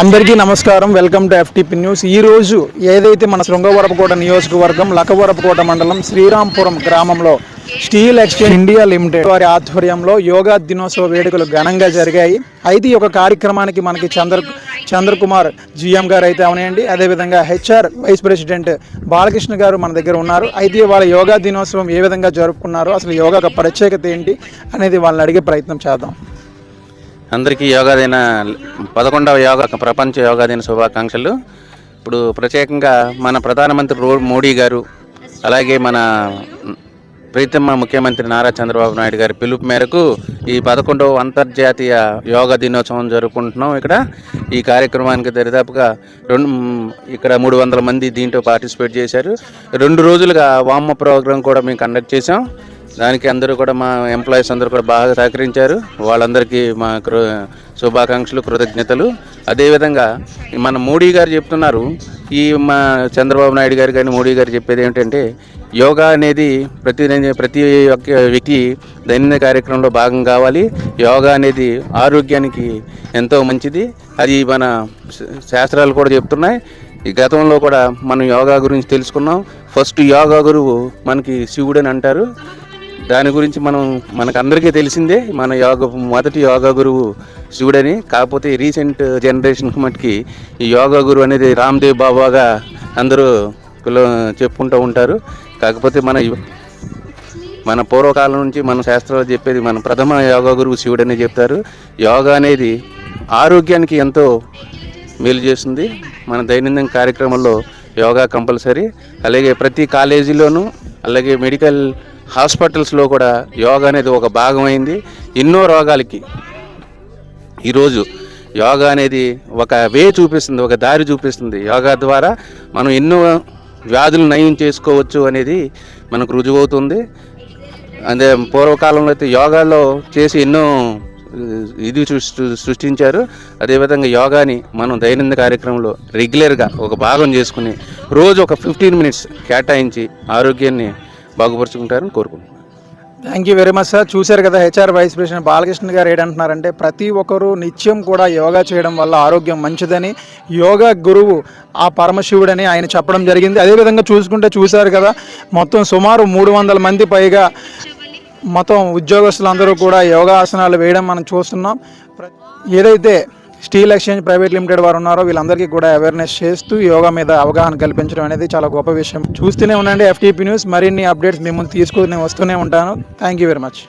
అందరికీ నమస్కారం. Welcome to FTP news ఈ రోజు ఏదైతే మన శృంగవరపుకోట నియోజకవర్గం లకవరపుకోట మండలం శ్రీరాంపురం గ్రామంలో స్టీల్ ఎక్స్చేంజ్ ఇండియా లిమిటెడ్ వారి ఆధ్వర్యంలో యోగా దినోత్సవ వేడుకలు ఘనంగా జరిగాయి. అయితే ఈ యొక్క కార్యక్రమానికి మనకి చంద్ర చంద్రకుమార్ జిఎం గారు అయితే అవునాయండి. అదేవిధంగా హెచ్ఆర్ వైస్ ప్రెసిడెంట్ బాలకృష్ణ గారు మన దగ్గర ఉన్నారు. అయితే వాళ్ళ యోగా దినోత్సవం ఏ విధంగా జరుపుకున్నారో అసలు యోగా యొక్క ప్రత్యేకత ఏంటి అనేది వాళ్ళని అడిగే ప్రయత్నం చేద్దాం. అందరికీ యోగా దిన పదకొండవ యోగా ప్రపంచ యోగా దిన శుభాకాంక్షలు. ఇప్పుడు ప్రత్యేకంగా మన ప్రధానమంత్రి మోడీ గారు అలాగే మన ప్రీతమ్మ ముఖ్యమంత్రి నారా చంద్రబాబు నాయుడు గారి పిలుపు మేరకు ఈ పదకొండవ అంతర్జాతీయ యోగా దినోత్సవం జరుపుకుంటున్నాం ఇక్కడ. ఈ కార్యక్రమానికి దరిదాపుగా రెండు ఇక్కడ మూడు వందల మంది దీంట్లో పార్టిసిపేట్ చేశారు. రెండు రోజులుగా వామ ప్రోగ్రాం కూడా మేము కండక్ట్ చేసాం దానికి అందరూ కూడా మా ఎంప్లాయీస్ అందరూ కూడా బాగా సహకరించారు. వాళ్ళందరికీ మా కృ శుభాకాంక్షలు కృతజ్ఞతలు. అదేవిధంగా మన మోడీ గారు చెప్తున్నారు ఈ మా చంద్రబాబు నాయుడు గారు కానీ మోడీ గారు చెప్పేది ఏంటంటే యోగా అనేది ప్రతి ప్రతి ఒక్క వ్యక్తి దైనందిన కార్యక్రమంలో భాగం కావాలి. యోగా అనేది ఆరోగ్యానికి ఎంతో మంచిది. అది మన శాస్త్రాలు కూడా చెప్తున్నాయి. ఈ గతంలో కూడా మనం యోగా గురించి తెలుసుకున్నాం. ఫస్ట్ యోగా గురువు మనకి శివుడు అని అంటారు. దాని గురించి మనం మనకు అందరికీ తెలిసిందే మన యోగ మొదటి యోగా గురువు శివుడని. కాకపోతే రీసెంట్ జనరేషన్కి మటుకి ఈ యోగా గురువు అనేది రామ్దేవ్ బాబాగా అందరూ పిల్ల చెప్పుకుంటూ ఉంటారు. కాకపోతే మన మన పూర్వకాలం నుంచి మన శాస్త్రాలు చెప్పేది మన ప్రథమ యోగా గురువు శివుడని చెప్తారు. యోగా అనేది ఆరోగ్యానికి ఎంతో మేలు చేస్తుంది. మన దైనందిన కార్యక్రమంలో యోగా కంపల్సరీ. అలాగే ప్రతి కాలేజీలోనూ అలాగే మెడికల్ హాస్పిటల్స్లో కూడా యోగా అనేది ఒక భాగమైంది. ఎన్నో రోగాలకి. ఈరోజు యోగా అనేది ఒక వే చూపిస్తుంది ఒక దారి చూపిస్తుంది. యోగా ద్వారా మనం ఎన్నో వ్యాధులు నయం చేసుకోవచ్చు అనేది మనకు రుజువవుతుంది. అదే పూర్వకాలంలో అయితే యోగాలో చేసి ఎన్నో ఇది సృష్టించారు. అదేవిధంగా యోగాని మనం దైనందిన కార్యక్రమంలో రెగ్యులర్గా ఒక భాగం చేసుకుని రోజు ఒక ఫిఫ్టీన్ మినిట్స్ కేటాయించి ఆరోగ్యాన్ని బాగుపరుచుకుంటారని కోరుకుంటున్నాను. Thank you very much sir చూశారు కదా హెచ్ఆర్ వైస్ ప్రెసిడెంట్ బాలకృష్ణ గారు ఏంటంటున్నారంటే ప్రతి ఒక్కరూ నిత్యం కూడా యోగా చేయడం వల్ల ఆరోగ్యం మంచిదని యోగా గురువు ఆ పరమశివుడని ఆయన చెప్పడం జరిగింది. అదేవిధంగా చూసుకుంటే చూశారు కదా మొత్తం సుమారు మూడు వందల మంది పైగా మొత్తం ఉద్యోగస్తులందరూ కూడా యోగాసనాలు వేయడం మనం చూస్తున్నాం. ఏదైతే స్టీల్ ఎక్స్చేంజ్ ప్రైవేట్ లిమిటెడ్ వారు ఉన్నారో వీళ్ళందరికీ కూడా అవేర్నెస్ చేస్తూ యోగా మీద అవగాహన కల్పించడం అనేది చాలా గొప్ప విషయం. చూస్తూనే ఉండండి ఎఫ్టీపీ న్యూస్ మరిన్ని అప్డేట్స్ మేము తీసుకుని వస్తూనే ఉంటాను. Thank you very much